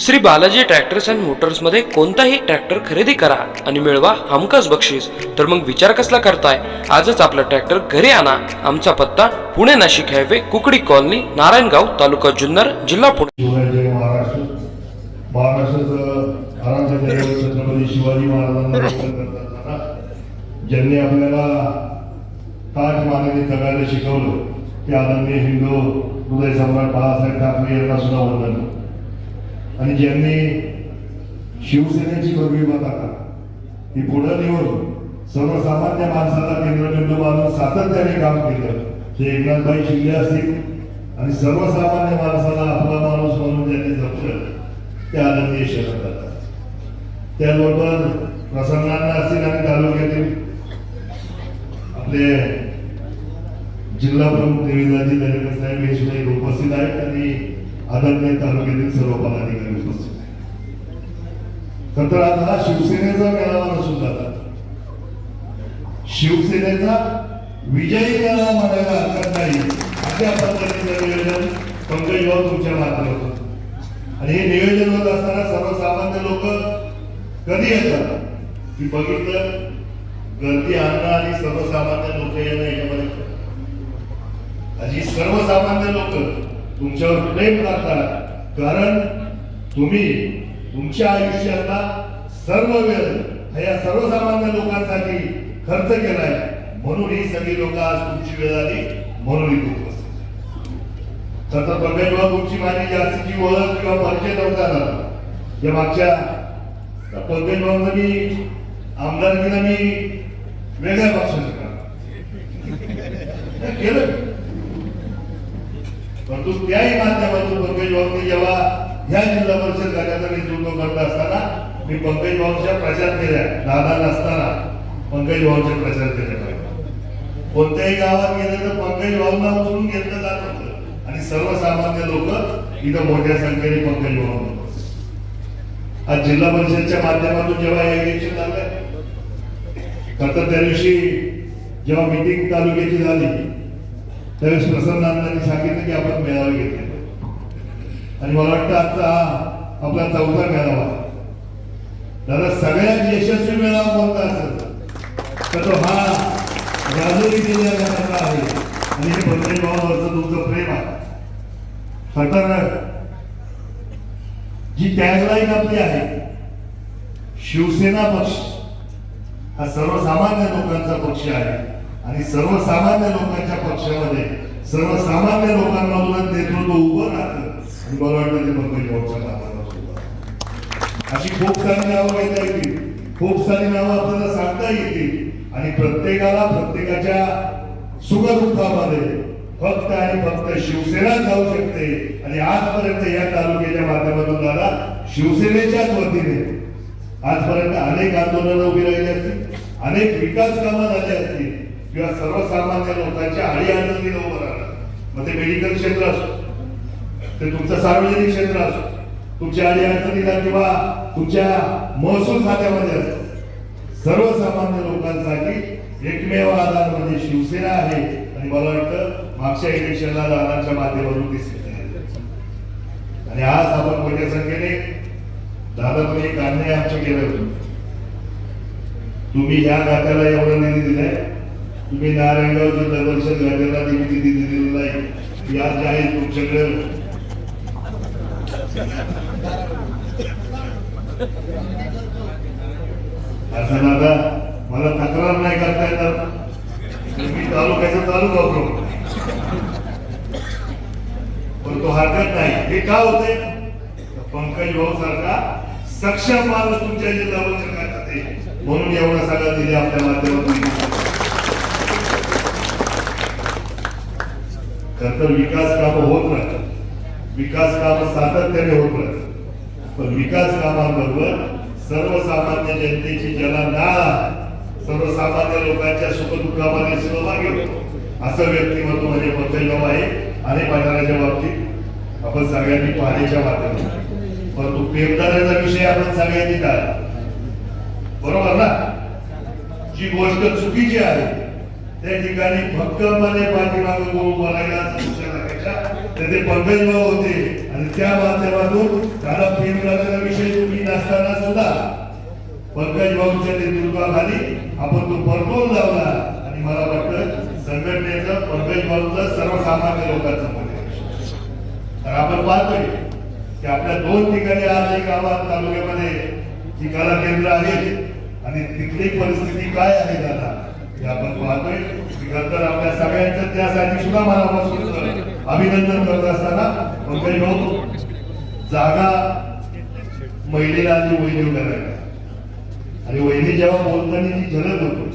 Shri Balaji tractors and मोटर्समध्ये कोणताही tractor खरेदी करा आणि मिळवा हमखास बक्षीस. तर मग विचार कसला करताय? आजच आपला ट्रॅक्टर घरी आणा. आमचा पत्ता पुणे नाशिक हायवे कुकडी कॉलनी नारायणगाव तालुका जुन्नर जिल्हा पुणे. शिवाजी महाराजांना ज्यांनी आपल्याला ताज मानाने जगायला शिकवलं ते आनंदी हिंदू हृदय सम्राट बाळासाहेब ठाकरे यांना सुद्धा वंदन. आणि ज्यांनी शिवसेनेची पदवी पताका ही पुढं नेऊन सर्वसामान्य माणसाला केंद्रबिंदू मानून सातत्याने काम केलं. ते एकनाथबाई शिंदे असतील आणि सर्वसामान्य माणसाला आपला माणूस म्हणून ज्यांनी जपलं ते आनंदीय शरद त्याबरोबर त्याचबरोबर प्रसन्नांना असतील आणि तालुक्यातील आपले जिल्हा प्रमुख देवीदाजी दरेकर साहेब हे सुद्धा उपस्थित आहेत आणि आदरणीय तालुक्यातील सर्व पदाधिकारी उपस्थित आहेत. तर आज हा शिवसेनेचा मेळावा नसून जातात. शिवसेनेचा विजयी मेळावा म्हणायला हरकत नाही. अशा पद्धतीचं नियोजन पंकज भाऊ तुमच्या माध्यमातून आणि हे नियोजन होत असताना सर्वसामान्य लोक कधी येतात? की बघितलं गर्दी आणणं आणि सर्वसामान्य लोक येणं याच्यामध्ये अशी सर्वसामान्य लोक तुमच्यावर प्रेम करतात कारण तुम्ही तुमच्या आयुष्यातला सर्व वेळ हा या सर्वसामान्य लोकांसाठी खर्च केलाय. म्हणून ही सगळी लोक आज तुमची वेळ आली. म्हणून इथे उपस्थित. तर तर तुमची माझी जास्तीची ओळख किंवा परिचय नव्हता या मागच्या पंकजभाऊंचं मी आमदारकीला मी वेगळ्या पक्षाचं केलं. परंतु त्याही माध्यमातून पंकज भाऊंनी जेव्हा ह्या जिल्हा परिषद गटाचं नेतृत्व करत असताना मी पंकज भाऊंच्या प्रचार केल्या दादा नसताना पंकज भाऊंच्या प्रचार केल्या पाहिजे कोणत्याही गावात गेलं तर पंकज भाऊंना उचलून घेतलं जात होतं. आणि सर्वसामान्य लोक इथं मोठ्या संख्येने पंकज भाऊ आज जिल्हा परिषदच्या माध्यमातून जेव्हा हे इलेक्शन झालं खरं तर त्या दिवशी जेव्हा मिटिंग तालुक्याची झाली त्यावेळेस प्रसन्नांनी सांगितलं की आपण मेळावे घेतले. आणि मला वाटतं आजचा हा आपला चौथा मेळावा. दादा सगळ्यात यशस्वी मेळावा कोणता असेल? तर तो हा राजुरी जिल्ह्याचा आहे. आणि हे पंकज भावावरचं तुमचं प्रेम आहे. खरं जी टॅगलाईन आपली आहे शिवसेना पक्ष हा सर्वसामान्य लोकांचा पक्ष आहे. आणि सर्वसामान्य लोकांच्या पक्षामध्ये सर्वसामान्य लोकांना उलट नेतृत्व उभं राहतं आणि मला वाटतं ते पंकज भाऊच्या माध्यमातून अशी खूप सारी नावं घेता येतील. खूप सारी नावं आपल्याला सांगता येतील. आणि प्रत्येकाला प्रत्येकाच्या सुखदुःखामध्ये फक्त आणि फक्त शिवसेना जाऊ शकते. आणि आजपर्यंत या तालुक्याच्या माध्यमातून दादा शिवसेनेच्याच वतीने. आजपर्यंत अनेक आंदोलनं उभी राहिली असतील. अनेक विकास कामं झाली असतील. किंवा सर्वसामान्य लोकांच्या आळी अडचणीला उभं राहणार मग ते मेडिकल क्षेत्र असो ते तुमचं सार्वजनिक क्षेत्र असो तुमच्या आळी अडचणीला किंवा तुमच्या महसूल खात्यामध्ये असो सर्वसामान्य लोकांसाठी एकमेव आधार म्हणजे शिवसेना आहे. आणि मला वाटतं मागच्या इलेक्शनला दादांच्या माध्यमातून दिसले आणि आज आपण मोठ्या संख्येने दादा पण एक अन्याय आमच्या केलं होतं तुम्ही ह्या खात्याला एवढा निधी दिलाय तुम्ही नारायणगाव जिल्हा परिषद निमिती निधी दिलेला नाही आहे तुमच्याकडे असं दादा मला तक्रार नाही करता येणार. मी तालुक्याचा चालू वापरू पण तो हरकत नाही. हे का होते पंकज भाऊ सारखा सक्षम माणूस तुमच्या जिल्ह्यावर जगात आहे म्हणून एवढा सगळं दिले आपल्या माध्यमातून. खर तर विकास कामं होत राहतात. विकास कामं सातत्याने होत राहतात. पण विकास कामांबरोबर सर्वसामान्य जनतेची ज्याला नाळ सर्वसामान्य लोकांच्या सुखदुःखामध्ये सहभागी होतो. असं व्यक्तिमत्व म्हणजे पंकजभाऊ आहे. आणि पठाराच्या बाबतीत आपण सगळ्यांनी पाहण्याच्या माध्यमातून. परंतु पेरदाराचा विषय आपण सगळ्यांनी टाळला. बरोबर ना? जी गोष्ट चुकीची आहे त्या ठिकाणी भक्कमपणे पाठीमागं गोळ बोलायला दुसऱ्यापेक्षा त्याचे पंकज भाऊ होते. आणि त्या माध्यमातून त्याला प्रेम विषय तुम्ही नसताना सुद्धा पंकज भाऊच्या नेतृत्वाखाली आपण तो परतोल लावला आणि मला वाटतं संघटनेचं पंकज भाऊचं सर्वसामान्य लोकांचं मत तर आपण पाहतोय की आपल्या दोन ठिकाणी आज एक गावात तालुक्यामध्ये जी कला केंद्र आहेत आणि तिथली परिस्थिती काय आहे दादा? हे आपण पाहतोय. की तर आपल्या सगळ्यांचं त्यासाठी सुद्धा मनापासून अभिनंदन करत असताना पंकज भाऊ जागा महिलेला आधी वैद्य करायला. आणि वहिनी जेव्हा बोलताना जी झलक होतो.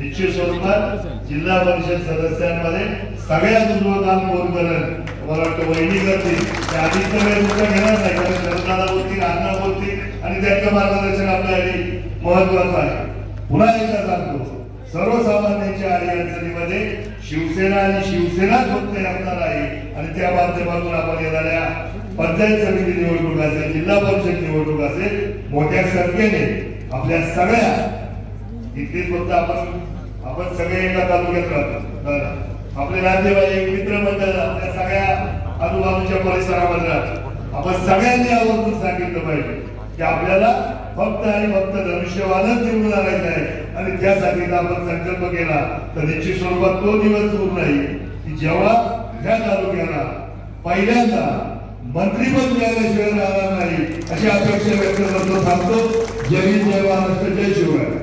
निश्चित स्वरूपात जिल्हा परिषद सदस्यांमध्ये सगळ्यात उजवं काम कोण करेल? मला वाटतं वहिनी करतील. ते आदित्य वेळ तुमचा घेणार नाही कारण शरदाला बोलतील अण्णा बोलतील आणि त्यांचं मार्गदर्शन आपल्यासाठी महत्वाचं आहे. पुन्हा एकदा सांगतो. सर्वसामान्यांच्या आडी अडचणीमध्ये शिवसेना आणि शिवसेनाच फक्त असणार आहे आणि त्या माध्यमातून आपण येणाऱ्या पंचायत समिती निवडणूक असेल जिल्हा परिषद निवडणूक असेल मोठ्या संख्येने आपल्या सगळ्या इथली फक्त आपण आपण सगळे एका तालुक्यात राहतो. आपले राज्यवाले मित्र मित्रमंडळ आपल्या सगळ्या आजूबाजूच्या परिसरामध्ये राहतो. आपण सगळ्यांनी आवर्जून सांगितलं पाहिजे की आपल्याला फक्त आणि फक्त धनुष्यवानच निवडून आणायचं आहे. आणि त्यासाठी आपण संकल्प केला तर निश्चित स्वरूपात तो दिवस दूर नाही की जेव्हा ह्या तालुक्याला पहिल्यांदा मंत्रीपद मिळाल्याशिवाय राहणार नाही अशी अपेक्षा व्यक्त करतो थांबतो. जय हिंद जय महाराष्ट्र जय शिवराय.